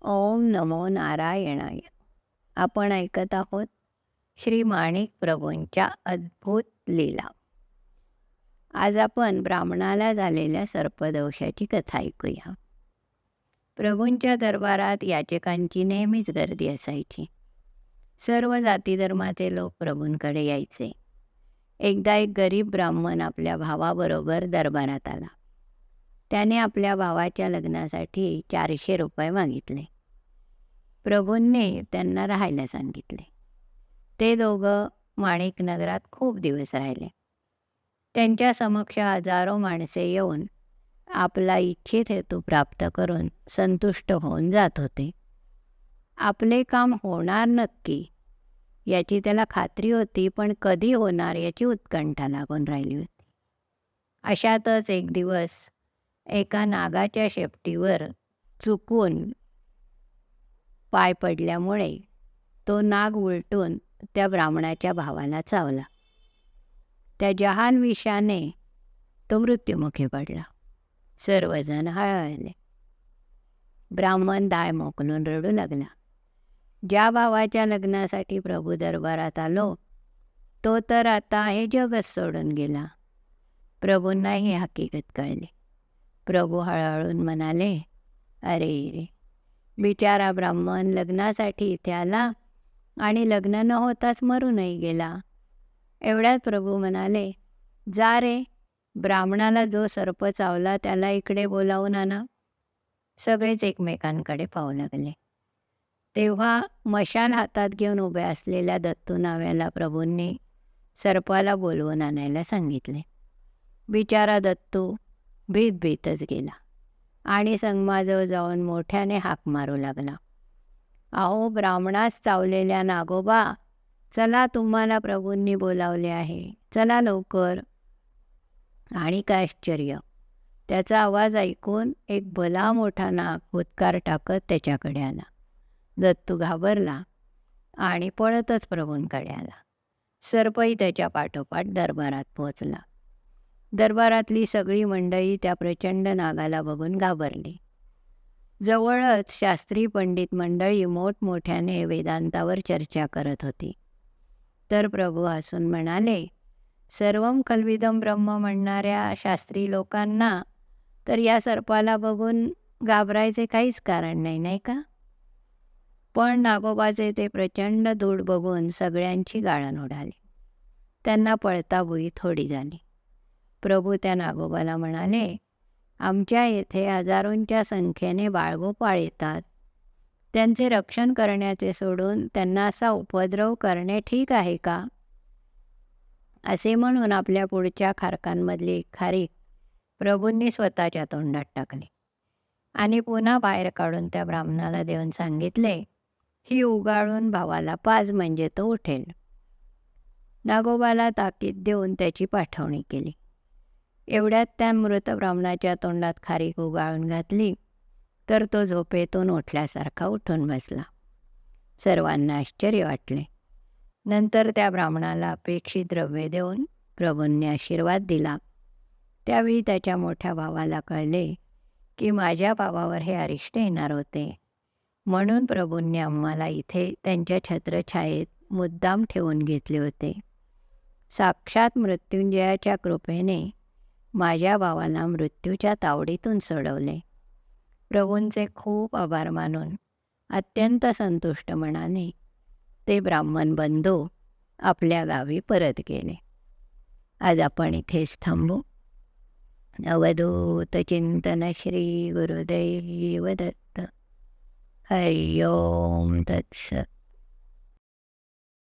ओम नमो नारायणाय. आपण ऐकत आहोत श्री माणिक प्रभूंच्या अद्भुत लीला. आज आपण ब्राह्मणाला झालेल्या सर्पदोषाची कथा ऐकूया. प्रभूंच्या दरबारात याचकांची नेहमीच गर्दी असायची. सर्व जाती धर्माचे लोक प्रभूंकडे यायचे. एकदा एक गरीब ब्राह्मण आपल्या भावाबरोबर दरबारात आला. त्याने आपल्या भावाच्या लग्नासाठी चारशे रुपये मागितले. प्रभूंनी त्यांना राहायला सांगितले. ते दोघं माणिक नगरात खूप दिवस राहिले. त्यांच्या समक्ष हजारो माणसे येऊन आपला इच्छित हेतू प्राप्त करून संतुष्ट होऊन जात होते. आपले काम होणार नक्की याची त्याला खात्री होती पण कधी होणार याची उत्कंठा लागून राहिली होती. अशातच एक दिवस एका नागाच्या शेपटीवर चुकून पाय पडल्यामुळे तो नाग उलटून त्या ब्राह्मणाच्या भावाला चावला. त्या जहान विषाने तो मृत्युमुखी पडला. सर्वजण हळहळले. ब्राह्मण दाय मोकलून रडू लागला. ज्या भावाच्या लग्नासाठी प्रभू दरबारात आलो तो तर आता हे जगच सोडून गेला. प्रभूंना ही हकीकत कळली. प्रभू हळहळून म्हणाले अरे रे बिचारा ब्राह्मण लग्नासाठी इथे आला आणि लग्न न होताच मरूनही गेला. एवढ्यात प्रभू म्हणाले जा रे ब्राह्मणाला जो सर्प चावला त्याला इकडे बोलावून आणा. सगळेच एकमेकांकडे पाहू लागले. तेव्हा मशाल हातात घेऊन उभे असलेल्या दत्तू नाव्याला प्रभूंनी सर्पाला बोलवून आणायला सांगितले. बिचारा दत्तू भीत भीतच गेला. आणि संगमाजवळ जाऊन मोठ्याने हाक मारू लागला. अहो ब्राह्मणास चावलेल्या नागोबा चला तुम्हाला प्रभूंनी बोलावले आहे. चला लवकर. आणि काय आश्चर्य त्याचा आवाज ऐकून एक भला मोठा नाग भूतकार टाकत त्याच्याकडे आला. दत्तू घाबरला आणि पळतच प्रभूंकडे आला. सर्पही त्याच्या पाठोपाठ दरबारात पोहोचला. दरबारातली सगळी मंडळी त्या प्रचंड नागाला बघून घाबरली. जवळच शास्त्री पंडित मंडळी मोठमोठ्याने वेदांतावर चर्चा करत होती. तर प्रभू हसून म्हणाले सर्व कल्विदम ब्रह्म म्हणणाऱ्या शास्त्री लोकांना तर या सर्पाला बघून घाबरायचे काहीच कारण नाही नाही का? पण नागोबाचे ते प्रचंड दूड बघून सगळ्यांची गाळण उडाली. त्यांना पळताबुई थोडी झाली. प्रभू त्या नागोबाला म्हणाले आमच्या येथे हजारोंच्या संख्येने बाळगोपाळ येतात. त्यांचे रक्षण करण्याचे सोडून त्यांना असा उपद्रव करणे ठीक आहे का? असे म्हणून आपल्या पुढच्या खारकांमधली खारीक प्रभूंनी स्वतःच्या तोंडात टाकली आणि पुन्हा बाहेर काढून त्या ब्राह्मणाला देऊन सांगितले ही उगाळून भावाला पाज म्हणजे तो उठेल. नागोबाला ताकीद देऊन त्याची पाठवणी केली. एवढ्यात त्या मृत ब्राह्मणाच्या तोंडात खारीक उगाळून घातली. तर तो झोपेतून उठल्यासारखा उठून बसला. सर्वांना आश्चर्य वाटले. नंतर त्या ब्राह्मणाला अपेक्षित द्रव्य देऊन प्रभूंनी आशीर्वाद दिला. त्यावेळी त्याच्या मोठ्या भावाला कळले की माझ्या भावावर हे अरिष्ट येणार होते. म्हणून प्रभूंनी आम्हाला इथे त्यांच्या छत्रछायेत मुद्दाम ठेवून घेतले होते. साक्षात मृत्युंजयाच्या कृपेने माझ्या भावाला मृत्यूच्या तावडीतून सोडवले. प्रभूंचे खूप आभार मानून अत्यंत संतुष्ट मनाने ते ब्राह्मण बंधू आपल्या गावी परत गेले. आज आपण इथेच थांबू. अवधूत चिंतन श्री गुरुदैव दत्त. हरिओम ओम